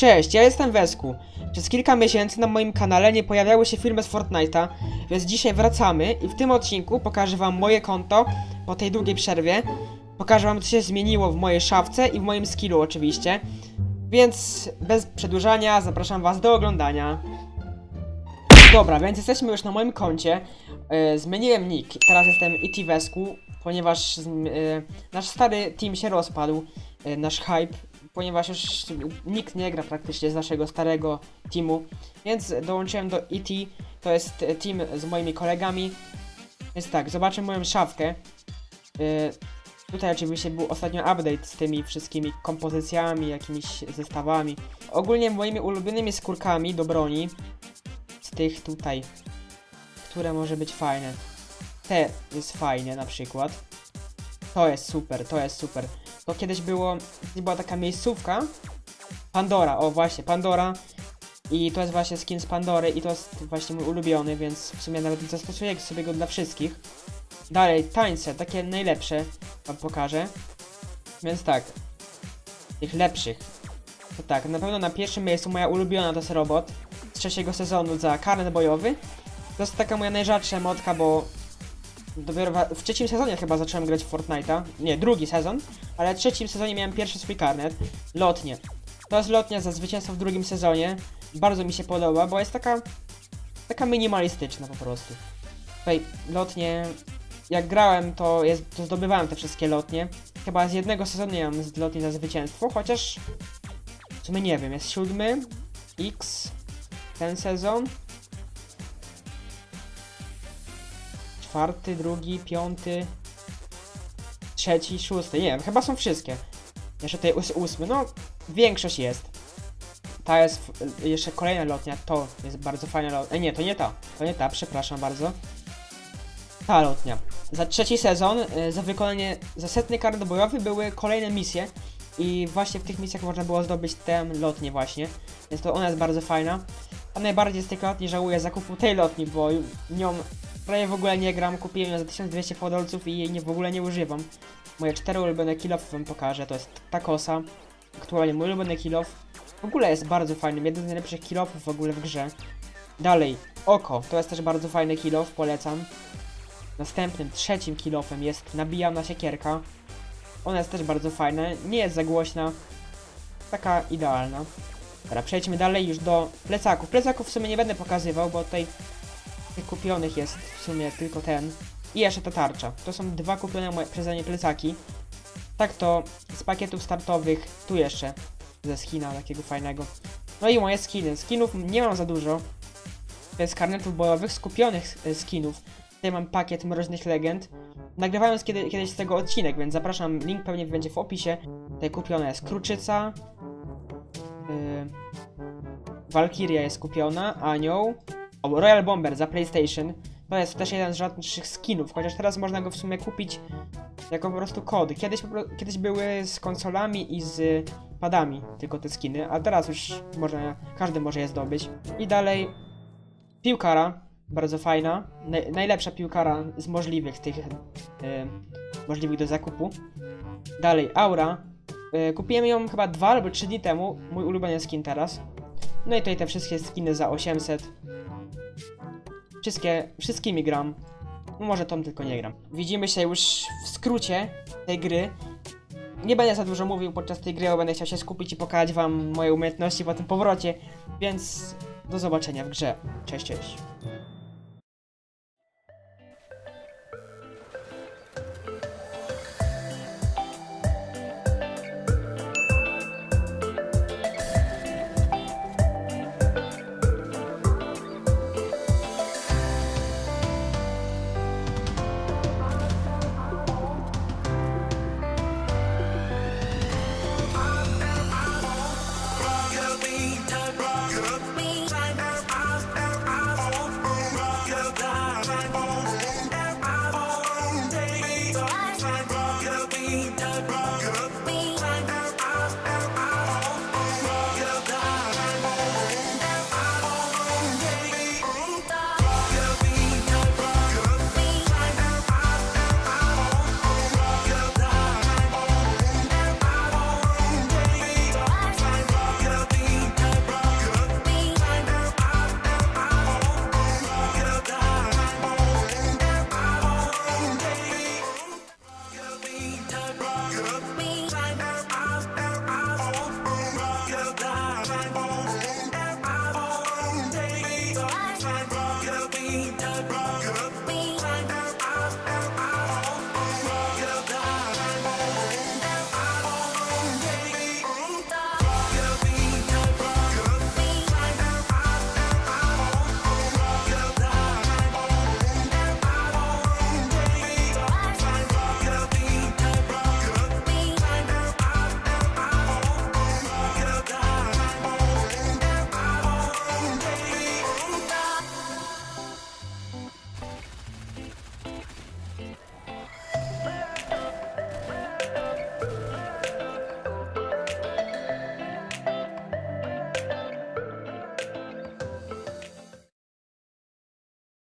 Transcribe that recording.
Cześć, ja jestem Wesku. Przez kilka miesięcy na moim kanale nie pojawiały się filmy z Fortnite'a, więc dzisiaj wracamy i w tym odcinku pokażę wam moje konto po tej długiej przerwie. Pokażę wam co się zmieniło w mojej szafce i w moim skillu oczywiście. Więc bez przedłużania zapraszam was do oglądania. Dobra, więc jesteśmy już na moim koncie. E, zmieniłem nick, teraz jestem IT Wesku, ponieważ e, nasz stary team się rozpadł, e, nasz hype, ponieważ już nikt nie gra praktycznie z naszego starego teamu, więc dołączyłem do IT, to jest team z moimi kolegami. Więc tak, zobaczę moją szafkę. E, Tutaj oczywiście był ostatnio update z tymi wszystkimi kompozycjami, jakimiś zestawami. Ogólnie moimi ulubionymi skórkami do broni z tych tutaj, które może być fajne. Te jest fajnie na przykład. To jest super, to jest super. To kiedyś było, była taka miejscówka. Pandora, o właśnie, Pandora. I to jest właśnie skin z Pandory i to jest właśnie mój ulubiony, więc w sumie nawet zastosuję sobie go dla wszystkich. Dalej, tańce, takie najlepsze wam pokażę. Więc tak, tych lepszych. To tak, na pewno na pierwszym miejscu moja ulubiona to jest robot z trzeciego sezonu za karnet bojowy. To jest taka moja najrzadsza emotka, bo dopiero w trzecim sezonie chyba zacząłem grać w Fortnite'a. Nie, drugi sezon, ale w trzecim sezonie miałem pierwszy swój karnet. Lotnie. To jest lotnia za zwycięstwo w drugim sezonie. Bardzo mi się podoba, bo jest taka taka minimalistyczna po prostu. Tutaj lotnie jak grałem, to, jest, to zdobywałem te wszystkie lotnie. Chyba z jednego sezonu mam z lotni za zwycięstwo, chociaż w sumie nie wiem, jest siódmy, X, ten sezon. Czwarty, drugi, piąty, trzeci, szósty, nie wiem, chyba są wszystkie. Jeszcze tutaj jest ósmy, no większość jest. Ta jest jeszcze kolejna lotnia, to jest bardzo fajna lotnia. E, nie, to nie ta, to nie ta, przepraszam bardzo. Ta lotnia. Za trzeci sezon, y, za wykonanie, za setny karnet bojowy były kolejne misje i właśnie w tych misjach można było zdobyć tę lotnię właśnie, więc to ona jest bardzo fajna. A najbardziej z tej lotni żałuję zakupu tej lotni, bo nią prawie w ogóle nie gram, kupiłem ją za 1200 podolców i jej nie, w ogóle nie używam. Moje cztery ulubione kill wam pokażę, to jest ta kosa, aktualnie mój ulubiony kill W ogóle jest bardzo fajny, jeden z najlepszych kill w ogóle w grze. Dalej, oko, to jest też bardzo fajny kill polecam. Następnym, trzecim kilofem jest nabijana siekierka. Ona jest też bardzo fajna, nie jest za głośna. Taka idealna. Dobra, przejdźmy dalej już do plecaków. Plecaków w sumie nie będę pokazywał, bo tutaj kupionych jest w sumie tylko ten. I jeszcze ta tarcza. To są dwa kupione moje, przeze mnie plecaki. Tak to z pakietów startowych, tu jeszcze ze skina takiego fajnego. No i moje skiny. Skinów nie mam za dużo. Jest karnetów bojowych, skupionych e, skinów. Tutaj mam pakiet Mroźnych Legend. Nagrywałem z kiedy, kiedyś z tego odcinek, więc zapraszam, link pewnie będzie w opisie. Tutaj kupiona jest Kruczyca. Yy, Valkyria jest kupiona, Anioł. Royal Bomber za PlayStation. To jest też jeden z rzadszych skinów, chociaż teraz można go w sumie kupić jako po prostu kody. Kiedyś, kiedyś były z konsolami i z padami tylko te skiny, a teraz już można, każdy może je zdobyć. I dalej piłkara, bardzo fajna, Naj, najlepsza piłkara z możliwych tych, e, możliwych do zakupu. Dalej, aura, e, kupiłem ją chyba dwa albo trzy dni temu, mój ulubiony skin teraz. No i tutaj te wszystkie skiny za 800. Wszystkie, wszystkimi gram. Może tą tylko nie gram. Widzimy się już w skrócie tej gry. Nie będę za dużo mówił podczas tej gry, bo będę chciał się skupić i pokazać wam moje umiejętności po tym powrocie, więc do zobaczenia w grze. Cześć, cześć.